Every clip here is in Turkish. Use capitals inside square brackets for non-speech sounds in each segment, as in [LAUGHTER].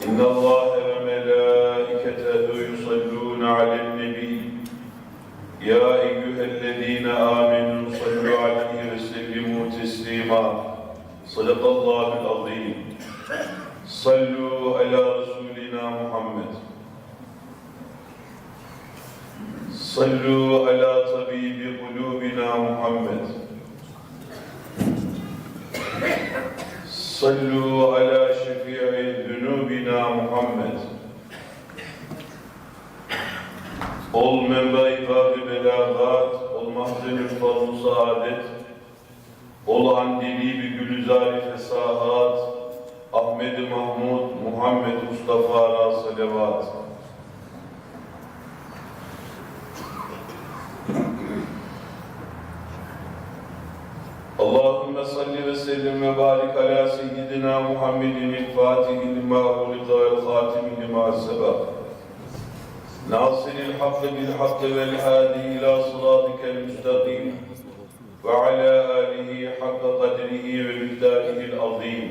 إن الله وملائكته يصلون على النبي. يا أيها الذين آمنوا صلوا عليه وسلموا تسليما. صدق الله العظيم. صلوا على رسولنا محمد. صلوا على طبيب قلوبنا محمد. صلوا على Ol ibad-ı belagat, ol mahzen-i fazl saadet, ol andili bi gülüzar-ı fesahat, Ahmed-i Mahmud, Muhammed Mustafa ra. الحق بالحق والهادي إلى صراطك المستقيم وعلى آله حق قدره ومقداره العظيم.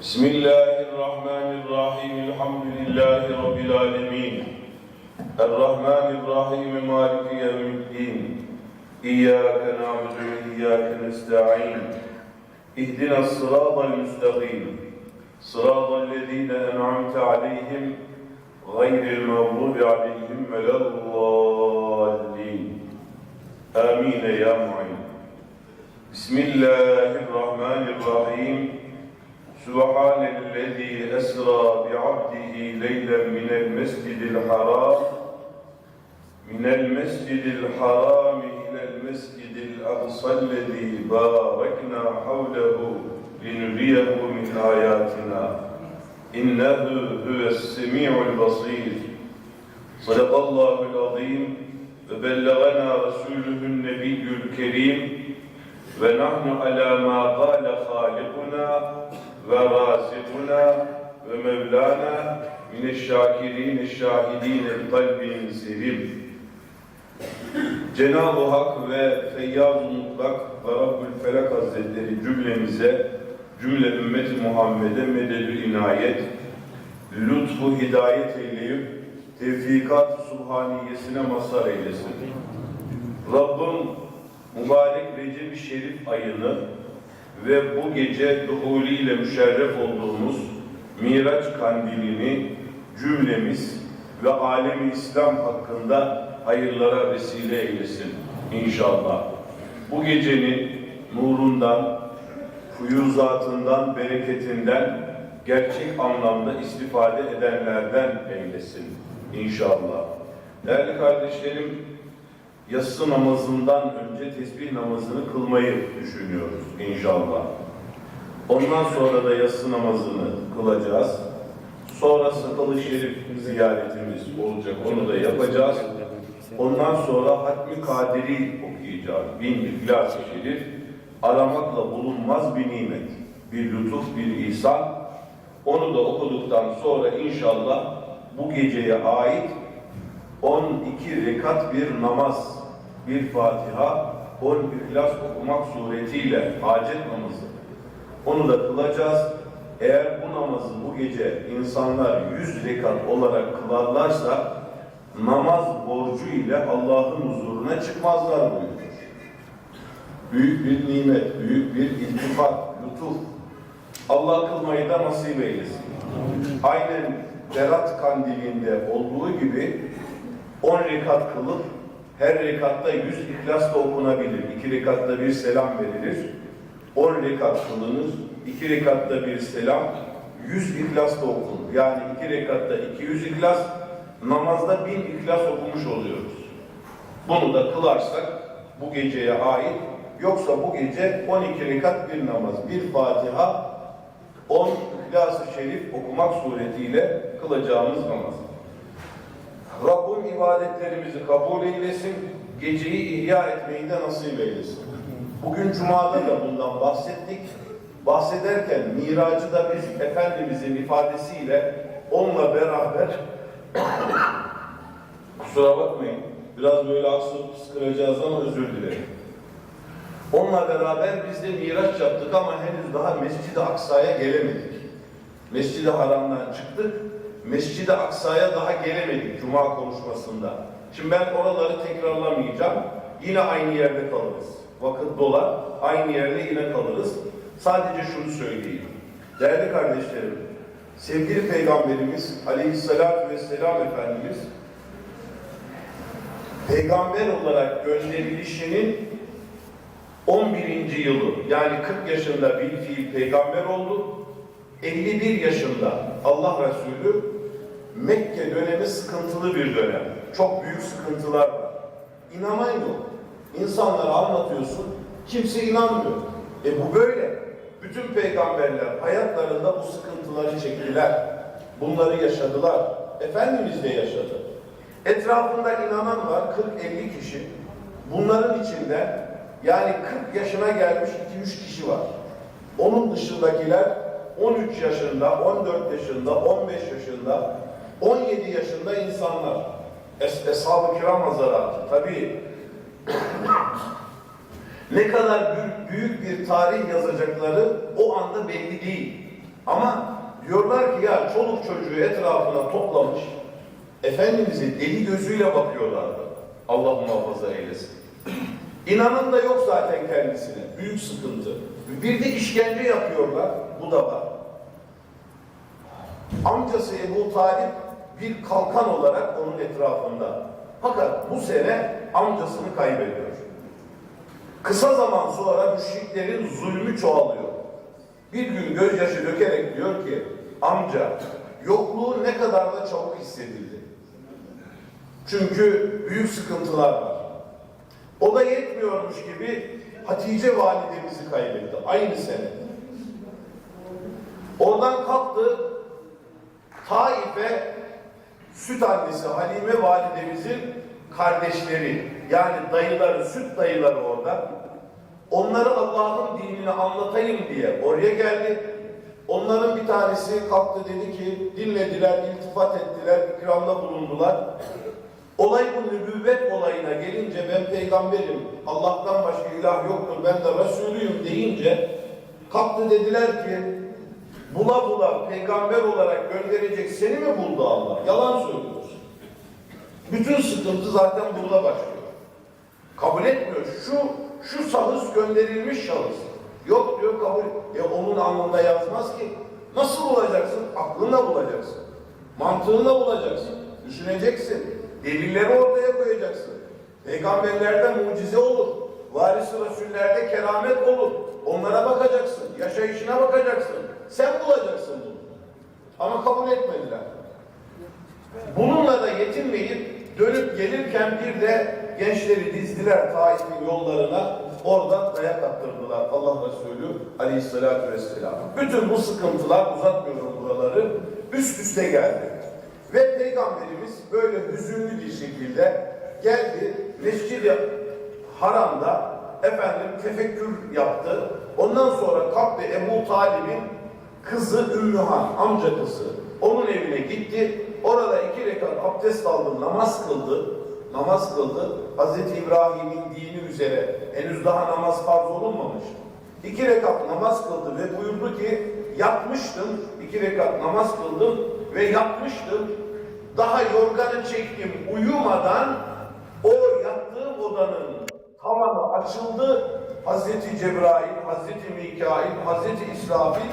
بسم الله الرحمن الرحيم الحمد لله رب العالمين. الرحمن الرحيم مالك يوم الدين. إياك نعبد وإياك نستعين. اهدنا الصراط المستقيم. صراط الذين أنعمت عليهم غير المغضوب عليهم ولا الضالين. آمين يا معين. بسم الله الرحمن الرحيم. سبحان الذي أسرى بعبده ليلا من المسجد الحرام من المسجد الحرام إلى المسجد الأقصى الذي باركنا حوله لنريه من آياتنا. İnnehu huves semi'ul basir. Sadakallahul azim ve bellagana Resulühün nebiyyül kerim ve nahnu ala ma kâle halikuna ve razikuna ve mevlana mineşşâkirîne şâhidîne kalbin sevim. Cenab-ı Hak ve Feyyaz-ı Mutlak ve Rabbül Felak Hazretleri cümlemize cümle ümmeti Muhammed'e mededü inayet, lütfu hidayet eyleyip, tevfikat subhaniyesine mazhar eylesin. Rabbim mübarek Recep-i Şerif ayını ve bu gece duhuliyle müşerref olduğumuz Miraç kandilini cümlemiz ve alemi İslam hakkında hayırlara vesile eylesin inşallah. Bu gecenin nurundan, fuyuzatından, bereketinden gerçek anlamda istifade edenlerden eylesin inşallah. Değerli kardeşlerim, yatsı namazından önce tesbih namazını kılmayı düşünüyoruz inşallah. Ondan sonra da yatsı namazını kılacağız. Sonra sakalı şerif ziyaretimiz olacak, onu da yapacağız. Ondan sonra Hatmi Kadiri okuyacağız. Bin İhlas-ı Şerif aramakla bulunmaz bir nimet, bir lütuf, bir ihsan. Onu da okuduktan sonra inşallah bu geceye ait 12 rekat bir namaz, bir Fatiha, 10 İhlas okumak suretiyle hacet namazı. Onu da kılacağız. Eğer bu namazı bu gece insanlar 100 rekat olarak kılarlarsa namaz borcu ile Allah'ın huzuruna çıkmazlar buyuruyor. Büyük bir nimet, büyük bir iltifat, lütuf. Allah kılmayı da nasip eylesin. Aynen Berat kandilinde olduğu gibi 10 rekat kılıp her rekatta 100 ihlas da okunabilir. 2 rekatta bir selam verilir. 10 rekat kılınır. 2 rekatta bir selam. 100 ihlas da okunur. Yani 2 rekatta 200 ihlas, namazda 1000 ihlas okumuş oluyoruz. Bunu da kılarsak bu geceye ait Yoksa bu gece 12 rekat bir namaz, bir Fatiha, 10 İhlas-ı Şerif okumak suretiyle kılacağımız namaz. Rabbim ibadetlerimizi kabul eylesin, geceyi ihya etmeyi de nasip eylesin. Bugün Cuma'da da bundan bahsettik. Bahsederken miracı da biz Efendimizin ifadesiyle onunla beraber [COUGHS] kusura bakmayın biraz böyle aksılıp pıskıracağız ama özür dilerim. Onunla beraber biz de miraç yaptık ama henüz daha Mescid-i Aksa'ya gelemedik. Mescid-i Haram'dan çıktık. Mescid-i Aksa'ya daha gelemedik Cuma konuşmasında. Şimdi ben oraları tekrarlamayacağım. Yine aynı yerde kalırız. Vakit dolar, aynı yerde yine kalırız. Sadece şunu söyleyeyim. Değerli kardeşlerim, sevgili Peygamberimiz Aleyhisselatü Vesselam Efendimiz Peygamber olarak gönderilişinin 11. yılı yani 40 yaşında bir fiil peygamber oldu. 51 yaşında Allah Resulü Mekke dönemi sıkıntılı bir dönem. Çok büyük sıkıntılar var. İnanan yok. İnsanlara anlatıyorsun, kimse inanmıyor. E bu böyle. Bütün peygamberler hayatlarında bu sıkıntıları çektiler. Bunları yaşadılar. Efendimiz de yaşadı. Etrafında inanan var 40-50 kişi. Bunların içinde yani 40 yaşına gelmiş 2-3 kişi var. Onun dışındakiler 13 yaşında, 14 yaşında, 15 yaşında, 17 yaşında insanlar. Es Eshab-ı kiram hazaratı. Tabii [COUGHS] ne kadar büyük, bir tarih yazacakları o anda belli değil. Ama diyorlar ki ya çoluk çocuğu etrafına toplamış, Efendimiz'i deli gözüyle bakıyorlardı. Allah muhafaza eylesin. İnanın da yok zaten kendisine. Büyük sıkıntı. Bir de işkence yapıyorlar. Bu da var. Amcası Ebu Talip bir kalkan olarak onun etrafında. Fakat bu sene amcasını kaybediyor. Kısa zaman sonra müşriklerin zulmü çoğalıyor. Bir gün gözyaşı dökerek diyor ki, amca yokluğu ne kadar da çabuk hissedildi. Çünkü büyük sıkıntılar var. O da yetmiyormuş gibi Hatice validemizi kaybetti aynı sene. Oradan kalktı Taif'e süt annesi Halime validemizin kardeşleri yani dayıları, süt dayıları orada. Onları Allah'ın dinini anlatayım diye oraya geldi. Onların bir tanesi kalktı dedi ki dinlediler, iltifat ettiler, ikramda bulundular. Olay bu nübüvvet olayına gelince ben peygamberim, Allah'tan başka ilah yoktur, ben de Resulüyüm deyince kalktı dediler ki bula bula peygamber olarak gönderecek seni mi buldu Allah? Yalan söylüyorsun. Bütün sıkıntı zaten burada başlıyor. Kabul etmiyor. Şu şu şahıs gönderilmiş şahıs. Yok diyor kabul. E onun alnında yazmaz ki. Nasıl bulacaksın? Aklınla bulacaksın. Mantığınla bulacaksın. Düşüneceksin. Delilleri ortaya koyacaksın. Peygamberlerde mucize olur. Varisi Resullerde keramet olur. Onlara bakacaksın. Yaşayışına bakacaksın. Sen bulacaksın bunu. Ama kabul etmediler. Bununla da yetinmeyip dönüp gelirken bir de gençleri dizdiler Taif'in yollarına. Oradan dayak attırdılar Allah Resulü aleyhissalatü vesselam. Bütün bu sıkıntılar uzatmıyorum buraları üst üste geldi. Ve Peygamberimiz böyle hüzünlü bir şekilde geldi Mescid-i Haram'da efendim tefekkür yaptı. Ondan sonra kalktı Ebu Talib'in kızı Ümmühan, amca kızı. Onun evine gitti. Orada iki rekat abdest aldı, namaz kıldı. Namaz kıldı. Hazreti İbrahim'in dini üzere henüz daha namaz farz olunmamış. İki rekat namaz kıldı ve buyurdu ki yatmıştım, iki rekat namaz kıldım ve yatmıştım. Daha yorganı çektim uyumadan o yattığım odanın tavanı açıldı. Hazreti Cebrail, Hazreti Mikail, Hazreti İsrafil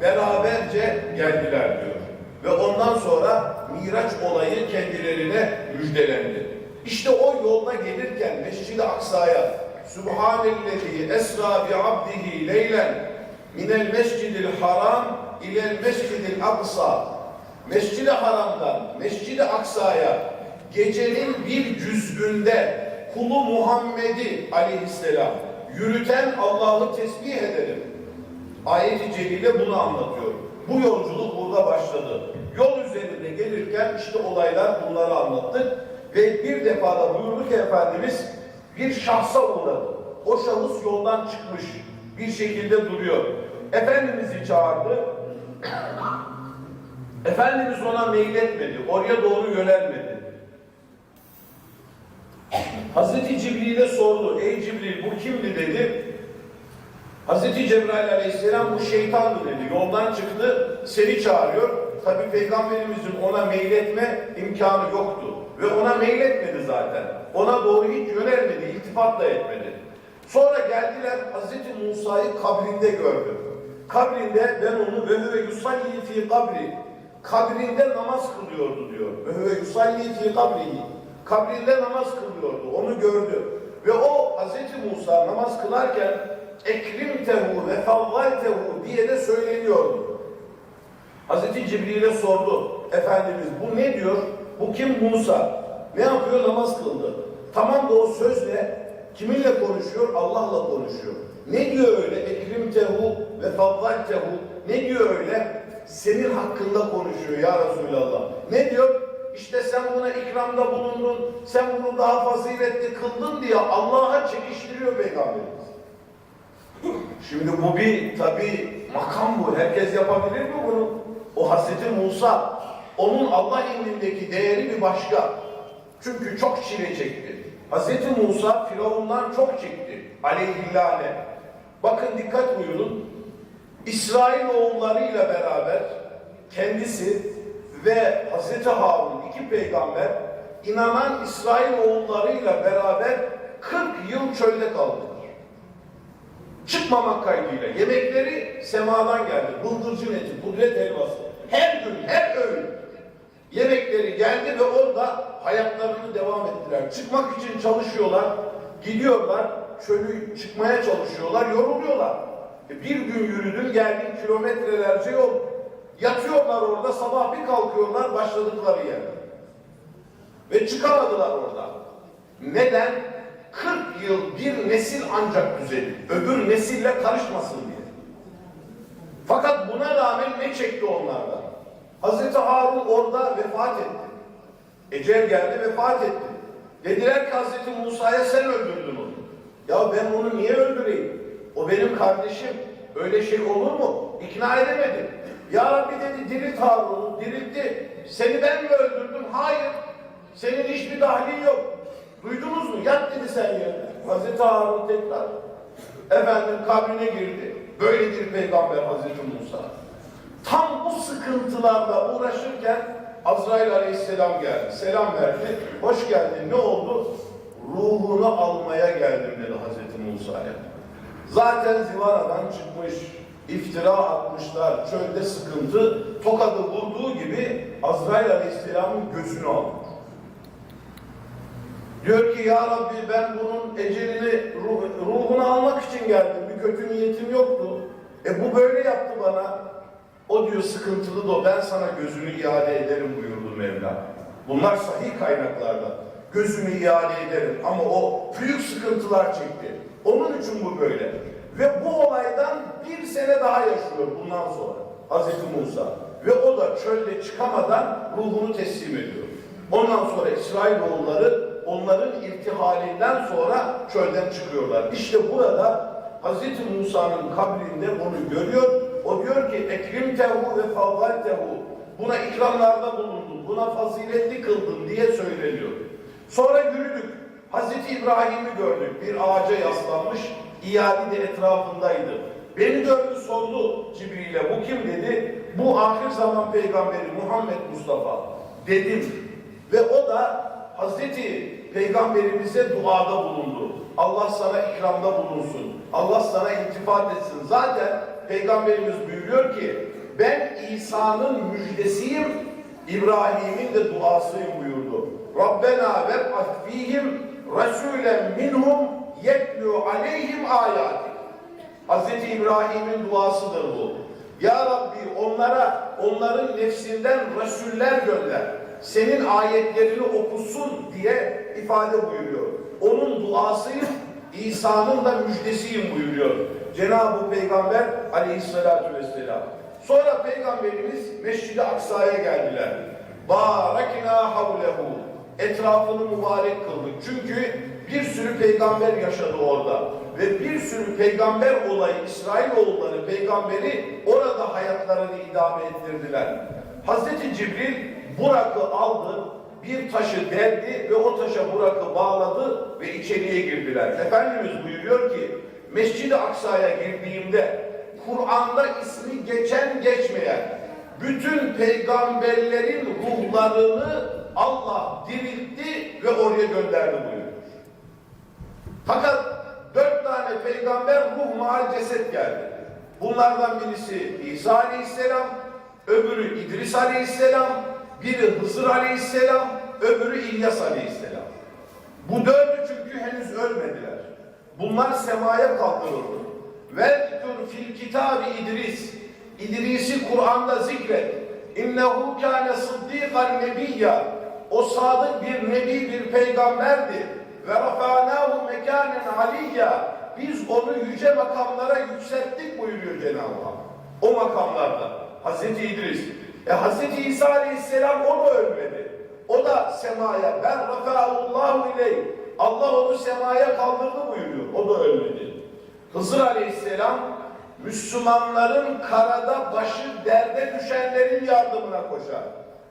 beraberce geldiler diyor. Ve ondan sonra Miraç olayı kendilerine müjdelendi. İşte o yolda gelirken Mescid-i Aksa'ya Subhanellezi esra bi abdihi leylen minel mescidil haram ilel mescidil aksa Mescid-i Haram'dan Mescid-i Aksa'ya gecenin bir cüzgünde kulu Muhammed'i aleyhisselam yürüten Allah'ı tesbih ederim. Ayet-i Celile bunu anlatıyor. Bu yolculuk burada başladı. Yol üzerinde gelirken işte olaylar bunları anlattık. Ve bir defa da buyurdu ki Efendimiz bir şahsa uğradı. O şahıs yoldan çıkmış. Bir şekilde duruyor. Efendimiz'i çağırdı. Efendimiz ona meyletmedi. Oraya doğru yönelmedi. Hazreti Cibril'e sordu. Ey Cibril bu kimdi dedi. Hazreti Cebrail aleyhisselam bu şeytandı dedi. Yoldan çıktı seni çağırıyor. Tabi peygamberimizin ona meyletme imkanı yoktu. Ve ona meyletmedi zaten. Ona doğru hiç yönelmedi, iltifat da etmedi. Sonra geldiler Hazreti Musa'yı kabrinde gördü. Kabrinde ben onu ve huve yusalli fi kabri. Kabrinde namaz kılıyordu diyor. Ve yusalli fi kabrihi. Kabrinde namaz kılıyordu. Onu gördü. Ve o Hazreti Musa namaz kılarken ekrimtehu ve favvaltehu diye de söyleniyordu. Hazreti Cibril'e sordu. Efendimiz bu ne diyor? Bu kim Musa? Ne yapıyor? Namaz kıldı. Tamam da o sözle kiminle konuşuyor? Allah'la konuşuyor. Ne diyor öyle? Ekrimtehu ve favvaltehu. Ne diyor öyle? Senin hakkında konuşuyor ya Resulallah. Ne diyor? İşte sen buna ikramda bulundun, sen bunu daha faziletli kıldın diye Allah'a çekiştiriyor Peygamberimiz. Şimdi bu bir tabi makam bu. Herkes yapabilir mi bunu? O Hazreti Musa, onun Allah indindeki değeri bir başka. Çünkü çok çile çekti. Hazreti Musa Firavundan çok çekti. Aleyhillâne. Bakın dikkat buyurun. İsrail oğullarıyla beraber kendisi ve Hazreti Harun iki peygamber inanan İsrail oğullarıyla beraber 40 yıl çölde kaldılar. Çıkmamak kaydıyla. Yemekleri semadan geldi. Bıldırcın eti, kudret helvası. Her gün, her öğün. Yemekleri geldi ve orada hayatlarını devam ettiler. Çıkmak için çalışıyorlar. Gidiyorlar. Çölü çıkmaya çalışıyorlar. Yoruluyorlar. E bir gün yürüdün geldin kilometrelerce yol. Yatıyorlar orada. Sabah bir kalkıyorlar başladıkları yerde. Ve çıkamadılar orada. Neden? 40 yıl bir nesil ancak düzelir. Öbür nesille karışmasın diye. Fakat buna rağmen ne çekti onlardan? Hazreti Harun orada vefat etti. Ecel geldi vefat etti. Dediler ki Hazreti Musa'ya sen öldürdün onu. Ya ben onu niye öldüreyim? O benim kardeşim. Öyle şey olur mu? İkna edemedim. Ya Rabbi dedi dirilt Harun'u. Diriltti. Seni ben mi öldürdüm? Hayır. Senin hiçbir dahlin yok. Duydunuz mu? Yat dedi sen yerine. Hazreti Harun tekrar efendim kabrine girdi. Böyledir peygamber Hazreti Musa. Tam bu sıkıntılarla uğraşırken Azrail aleyhisselam geldi. Selam verdi. Hoş geldin. Ne oldu? Ruhunu almaya geldim dedi Hazreti Musa'ya. Zaten zivanadan çıkmış. iftira atmışlar. Çölde sıkıntı. Tokadı vurduğu gibi Azrail aleyhisselamın gözünü aldı. Diyor ki ya Rabbi ben bunun ecelini, ruh, ruhunu almak için geldim. Bir kötü niyetim yoktu. E bu böyle yaptı bana. O diyor sıkıntılı da ben sana gözünü iade ederim buyurdu Mevla. Bunlar sahih kaynaklarda. Gözümü iade ederim ama o büyük sıkıntılar çekti. Onun için bu böyle. Ve bu olaydan bir sene daha yaşıyor bundan sonra Hazreti Musa. Ve o da çölde çıkamadan ruhunu teslim ediyor. Ondan sonra İsrailoğulları onların irtihalinden sonra çölden çıkıyorlar. İşte burada Hazreti Musa'nın kabrinde onu görüyor. O diyor ki ekrimtehu ve favvaltehu. Buna ikramlarda bulundun, buna faziletli kıldın diye söyleniyor. Sonra yürüdük. Hazreti İbrahim'i gördük. Bir ağaca yaslanmış, iyali de etrafındaydı. Beni gördü sordu Cibril'e. Bu kim dedi. Bu ahir zaman peygamberi Muhammed Mustafa. Dedim. Ve o da Hazreti Peygamberimize duada bulundu. Allah sana ikramda bulunsun. Allah sana iltifat etsin. Zaten Peygamberimiz buyuruyor ki ben İsa'nın müjdesiyim, İbrahim'in de duasıyım buyurdu. Rabbena ve fihim Resulen minhum yetlu aleyhim ayatik. Hazreti İbrahim'in duasıdır bu. Ya Rabbi onlara, onların nefsinden Resuller gönder. Senin ayetlerini okusun diye ifade buyuruyor. Onun duasıyım, İsa'nın da müjdesiyim buyuruyor. Cenab-ı Peygamber aleyhissalatü vesselam. Sonra Peygamberimiz Mescid-i Aksa'ya geldiler. Barakina havlehu. Etrafını mübarek kıldık. Çünkü bir sürü peygamber yaşadı orada. Ve bir sürü peygamber olayı, İsrailoğulları peygamberi orada hayatlarını idame ettirdiler. Hazreti Cibril Burak'ı aldı, bir taşı deldi ve o taşa Burak'ı bağladı ve içeriye girdiler. Efendimiz buyuruyor ki, Mescid-i Aksa'ya girdiğimde Kur'an'da ismi geçen geçmeyen bütün peygamberlerin ruhlarını Allah diriltti ve oraya gönderdi buyuruyor. Fakat dört tane peygamber ruh maal ceset geldi. Bunlardan birisi İsa Aleyhisselam, öbürü İdris Aleyhisselam, biri Hızır Aleyhisselam, öbürü İlyas Aleyhisselam. Bu dördü çünkü henüz ölmediler. Bunlar semaya kaldırıldı. Vezkur fil kitabı İdris. İdris'i Kur'an'da zikret. İnnehu kâne sıddîkan nebiyya. O sadık bir nebi, bir peygamberdi. Ve rafa'nâhu mekânen aliyya. Biz onu yüce makamlara yükselttik buyuruyor Cenab-ı Hak. O makamlarda. Hazreti İdris. E Hazreti İsa Aleyhisselam o da ölmedi. O da semaya. Ben rafa'ullahu ileyh. Allah onu semaya kaldırdı buyuruyor. O da ölmedi. Hızır Aleyhisselam Müslümanların karada başı derde düşenlerin yardımına koşar.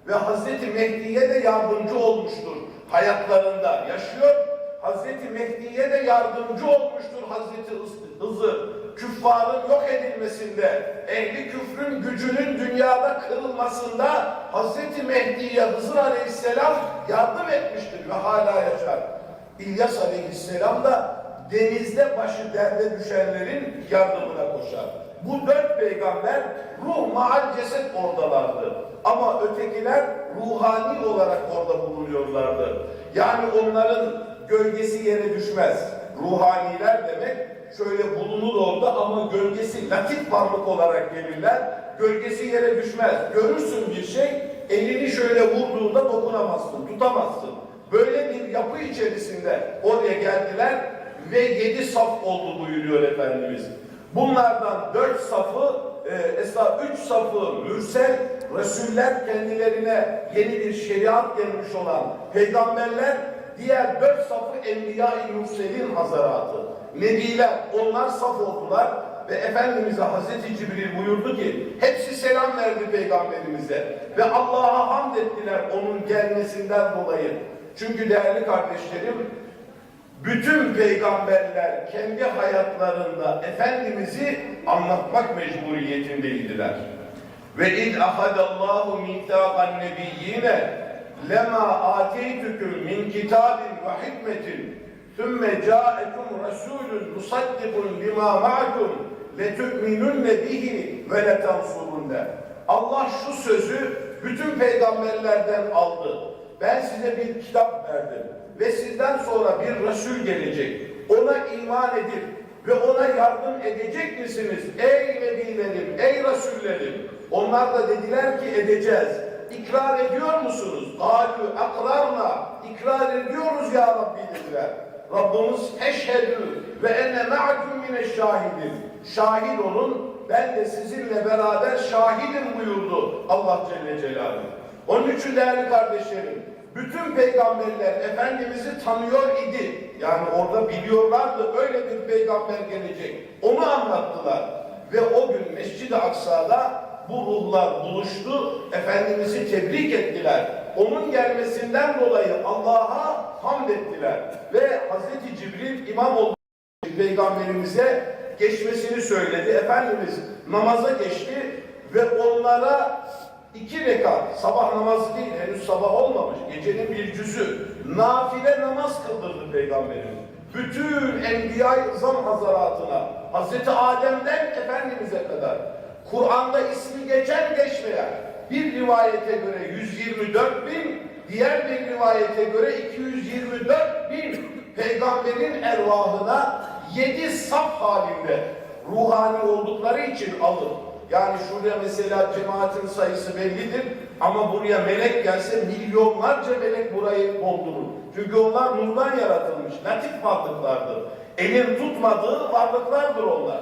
Ve Hazreti Mehdi'ye de yardımcı olmuştur hayatlarında. Yaşıyor. Hazreti Mehdi'ye de yardımcı olmuştur Hazreti Hızır. Küffarın yok edilmesinde, ehli küfrün gücünün dünyada kırılmasında Hazreti Mehdi'ye Hızır Aleyhisselam yardım etmiştir ve hala yaşar. İlyas Aleyhisselam da denizde başı derde düşenlerin yardımına koşar. Bu dört peygamber ruh maal ceset oradalardı. Ama ötekiler ruhani olarak orada bulunuyorlardı. Yani onların gölgesi yere düşmez. Ruhaniler demek şöyle bulunur orada ama gölgesi latif varlık olarak gelirler. Gölgesi yere düşmez. Görürsün bir şey, elini şöyle vurduğunda dokunamazsın, tutamazsın. Böyle bir yapı içerisinde oraya geldiler ve yedi saf oldu buyuruyor Efendimiz. Bunlardan dört safı, e, esna üç safı mürsel, Resuller kendilerine yeni bir şeriat gelmiş olan peygamberler, diğer dört safı Enbiya-i Mürselin hazaratı. Nebiler, onlar saf oldular ve Efendimiz'e Hazreti Cibril buyurdu ki, hepsi selam verdi peygamberimize ve Allah'a hamd ettiler onun gelmesinden dolayı. Çünkü değerli kardeşlerim, bütün peygamberler kendi hayatlarında Efendimiz'i anlatmak mecburiyetindeydiler. Ve id ahadallahu mitaqan nebiyyine lema ateytukum min kitabin ve hikmetin thumme ca'ekum rasulun musaddikun lima ma'akum letu'minunne bihi ve letansurunne. Allah şu sözü bütün peygamberlerden aldı. Ben size bir kitap verdim ve sizden sonra bir Resul gelecek. Ona iman edip ve ona yardım edecek misiniz? Ey Nebilerim, ey Resullerim. Onlar da dediler ki edeceğiz. İkrar ediyor musunuz? Alü akrarna. İkrar ediyoruz ya Rabbi dediler. Rabbimiz eşhedü ve enne ma'akum mineşşahidin. Şahit olun, ben de sizinle beraber şahidim buyurdu Allah Celle Celaluhu. Onun için değerli kardeşlerim, bütün peygamberler Efendimiz'i tanıyor idi. Yani orada biliyorlardı öyle bir peygamber gelecek. Onu anlattılar. Ve o gün Mescid-i Aksa'da bu ruhlar buluştu. Efendimiz'i tebrik ettiler. Onun gelmesinden dolayı Allah'a hamd ettiler. Ve Hazreti Cibril imam oldu peygamberimize geçmesini söyledi. Efendimiz namaza geçti ve onlara iki rekat sabah namazı değil henüz sabah olmamış gecenin bir cüzü nafile namaz kıldırdı peygamberimiz. Bütün enbiya-i izam hazaratına Hazreti Adem'den Efendimiz'e kadar Kur'an'da ismi geçen geçmeyen bir rivayete göre 124 bin diğer bir rivayete göre 224 bin peygamberin ervahına yedi saf halinde ruhani oldukları için alır. Yani şuraya mesela cemaatin sayısı bellidir ama buraya melek gelse milyonlarca melek burayı doldurur. Çünkü onlar nurdan yaratılmış, latif varlıklardır. Elin tutmadığı varlıklardır onlar.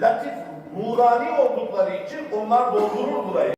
Latif, nurani oldukları için onlar doldurur burayı.